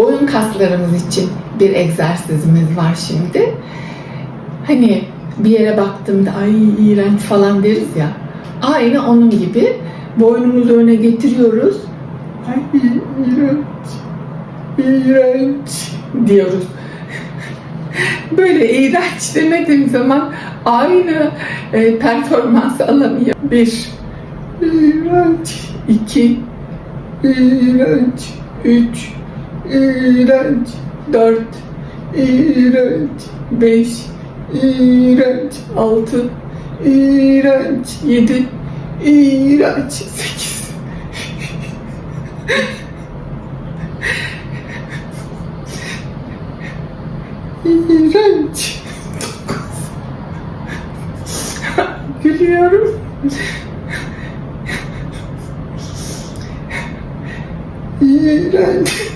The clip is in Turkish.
boyun kaslarımız için bir egzersizimiz var şimdi. Hani bir yere baktığımda ay iğrenç falan deriz ya. Aynı onun gibi boynumuzu öne getiriyoruz. Ay iğrenç, iğrenç diyoruz. Böyle iğrenç demediğim zaman aynı e, performans alamıyor. Bir, iğrenç. iki, iğrenç. Üç, iğrenç. Dört, iğrenç. Beş, iğrenç. Altı, iğrenç. Yedi, iğrenç. Sekiz. İğrenç. Gülüyorum. İğrenç.